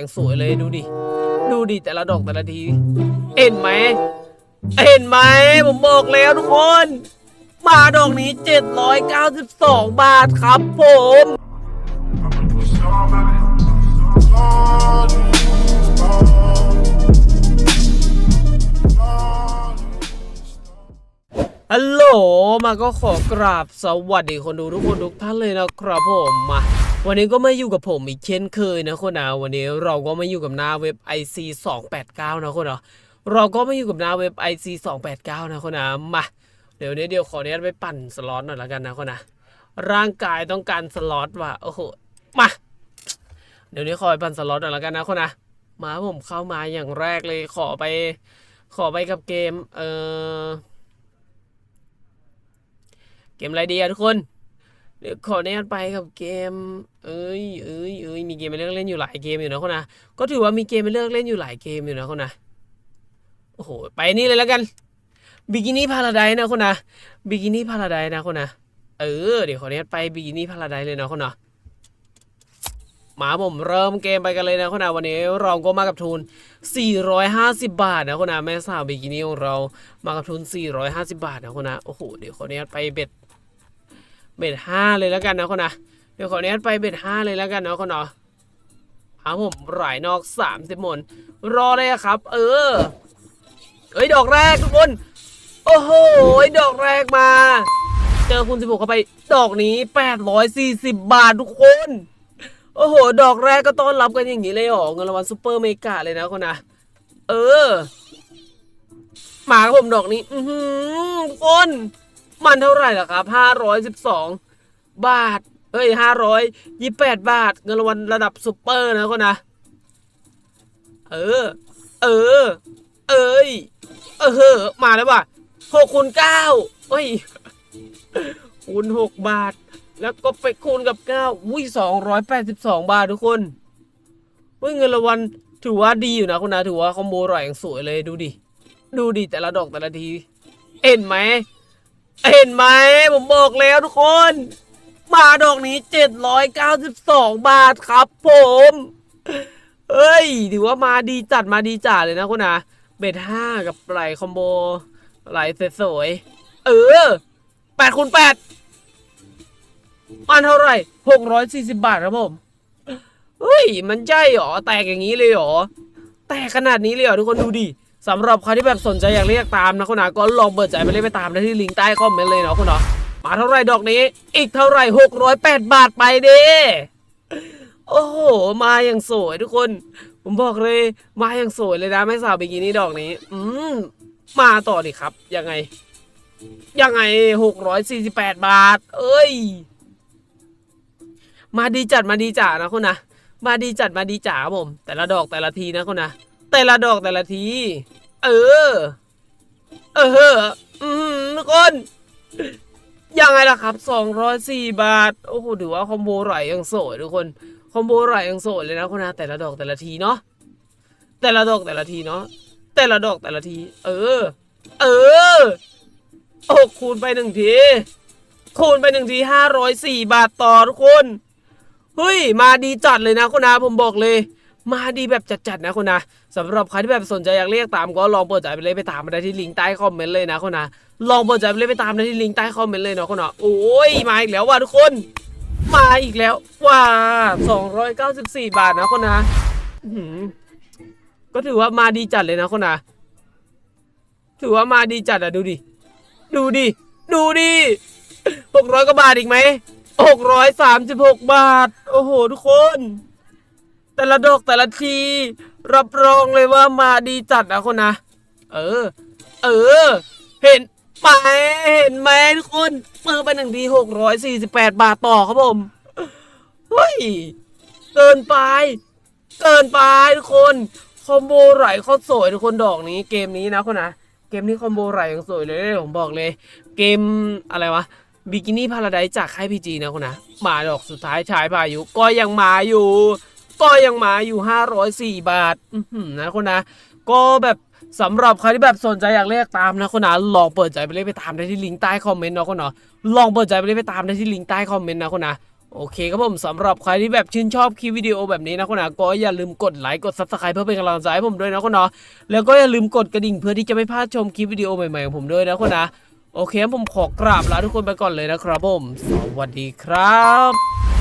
อย่างสวยเลยดูดิ ดูดิแต่ละดอกแต่ละที เห็นไหม เห็นไหมผมบอกแล้วทุกคนมาดอกนี้ 792 บาทครับผม ฮัลโหล มาก็ขอกราบสวัสดีคนดูทุกคนทุกท่านเลยนะครับผมมา วันนี้ก็มาอยู่กับผมอีกเช่นเคยนะคนนะวันนี้เราก็มาอยู่กับหน้าเว็บ IC 289นะคนนะเราก็มาอยู่กับหน้าเว็บ IC 289นะคนนะมาเดี๋ยวนี้เดี๋ยวขออนุญาตไปปั่นสล็อตหน่อยละกันนะคนนะร่างกายต้องการสล็อตว่ะโอ้โหมาเดี๋ยวนี้ขอไปปั่นสล็อตหน่อยละกันนะคนนะมาผมเข้ามาอย่างแรกเลยขอไป ขอไปกับเกมเออเกมอะไรดีอะทุกคน เดี๋ยวขอแนนไปกับเกม เอ้ยเอ้ยเอ้ยมีเกมไปเลือกเล่นอยู่หลายเกมอยู่นะคนนะก็ถือว่ามีเกมไปเลือกเล่นอยู่หลายเกมอยู่นะคนนะโอ้โหไปนี่เลยแล้วกันบิกินี่พาราไดนะคนนะบิกินี่พาราไดนะคนนะเออเดี๋ยวขอแนนไปบิกินี่พาราไดเลยนะคนนะมาผมเริ่มเกมไปกันเลยนะคนนะวันนี้เราก็มากับทุน 450 บาทนะคนนะแม่สาวบิกินี่ของเรามากับทุน 450 บาทนะคนนะโอ้โหเดี๋ยวขออนุญาตไปเบ็ด เบ็ดห้าเลยแล้วกันนะคนนะเดี๋ยวขออนุญาตไปเบ็ดห้าเลยแล้วกันนะคนเนาะเอาผมหลายนอกสามสิบมนรอเลยครับ เออเอ้ยดอกแรกทุกคน โอ้โหดอกแรกมา เจอคุณสิบหกเข้าไป ดอกนี้840บบาททุกคน โอ้โห ดอกแรกก็ต้อนรับกันอย่างนี้เลยหรอเงินรางวัลซูเปอร์เมกาเลยนะคนนะเออ มาครับผมดอกนี้ อือหือทุกคน มันเท่าไหร่ล่ะครับห้าร้อยสิบสองบาทเฮ้ยห้าร้อยยี่แปดบาท เงินรางวัลระดับซูเปอร์นะคนนะ เออ เออ เอ้ย เออเฮ้อมาแล้วว่ะหกคูณเก้าเฮ้ย คูณหกบาท แล้วก็ไปคูณกับเก้าอุ้ยสองร้อยแปดสิบสองบาททุกคนเฮ้ยเงินรางวัลถือว่าดีอยู่นะคุณนะถือว่าคอมโบอร่อยอย่างสวยเลยดูดิ ดูดิแต่ละดอกแต่ละที เห็นไหม เห็นไหมผมบอกแล้วทุกคน มาดอกนี้ 792 บาทครับผมเฮ้ย ถือว่ามาดีจัดมาดีจ่าเลยนะคุณนะเบ็ดห้ากับไหลคอมโบไหลสวยเออแปดคูณแปดมันเท่าไหร่หกร้อยสี่สิบบาทครับผม เฮ้ย มันใช่หรอ แตกอย่างนี้เลยหรอ แตกขนาดนี้เลยหรอทุกคนดูดิ สำหรับใครที่แบบสนใจอยากเรียกตามนะคุณนะก็ลองเปิดใจไปเล่นไปตามได้ที่ลิงก์ใต้คอมเมนต์เลยเนาะคุณเนาะมาเท่าไรดอกนี้ อีกเท่าไหร่หกร้อยแปดบาทไปเด้โอ้โห มาอย่างสวยทุกคน ผมบอกเลย มาอย่างสวยเลยนะแม่สาวบิกินี่ดอกนี้ อืมมาต่อดิครับ ยังไง ยังไงหกร้อยสี่สิบแปดบาท เอ้ย มาดีจัดมาดีจ่านะคุณนะมาดีจัดมาดีจ๋าผม แต่ละดอกแต่ละทีนะคุณนะ แต่ละดอกแต่ละที เออ เออ อืมทุกคนยังไงล่ะครับ 204 บาท โอ้โห ถือว่าคอมโบไหลยังโสดทุกคน คอมโบไหลยังโสดเลยนะคุณนะแต่ละดอกแต่ละทีเนาะ แต่ละดอกแต่ละทีเนาะ แต่ละดอกแต่ละที เออ เออ โอ้คูณไปหนึ่งที คูณไปหนึ่งทีห้าร้อยสี่บาทต่อทุกคน เฮ้ย มาดีจัดเลยนะคุณนะผมบอกเลย มาดีแบบจัดๆนะคุณนะสำหรับใครที่แบบสนใจอยากเรียกตามก็ลองเปิดใจไปเลยไปตามมาได้ที่ลิงก์ใต้คอมเมนต์เลยนะคุณนะลองเปิดใจไปเลยไปตามได้ที่ลิงก์ใต้คอมเมนต์เลยเนาะคุณนะโอ้ยมาอีกแล้วว่ะทุกคน มาอีกแล้วว้า294 บาทนะคุณนะก็ถือว่ามาดีจัดเลยนะคุณนะถือว่ามาดีจัดอะดูดิดูดิดูดิ600กว่าบาทอีกไหม636บาท โอ้โห ทุกคน แต่ละดอกแต่ละที รับรองเลยว่ามาดีจัดนะคนนะ เออ เออ เห็นไหมเห็นไหมทุกคนเมื่อไปหนึ่งทีหกร้อยสี่สิบแปดบาทต่อครับผมเฮ้ยเกินไป เกินไปทุกคนคอมโบไหลเขาสวยทุกคนดอกนี้เกมนี้นะคนนะเกมนี้คอมโบไหลยังสวยเลยผมบอกเลย เกมอะไรวะบิกินี่พาราไดจากค่ายพีจีนะคนนะมาดอกสุดท้ายชายพายุก็ยังมาอยู่ ก็ยังมาอยู่ 504 บาทนะคนนะก็แบบสำหรับใครที่แบบสนใจอยากเรียกตามนะคนนะลองเปิดใจไปเล่นไปตามได้ที่ลิงก์ใต้คอมเมนต์นะคนนะลองเปิดใจไปเล่นไปตามได้ที่ลิงก์ใต้คอมเมนต์นะคนนะโอเคครับผมสำหรับใครที่แบบชื่นชอบคลิปวิดีโอแบบนี้นะคนนะก็อย่าลืมกดไลค์กดซับสไครป์เพื่อเป็นกำลังใจให้ผมด้วยนะคนนะแล้วก็อย่าลืมกดกระดิ่งเพื่อที่จะไม่พลาดชมคลิปวิดีโอใหม่ๆของผมด้วยนะคนนะโอเคผมขอกราบลาทุกคนไปก่อนเลยนะครับผม สวัสดีครับ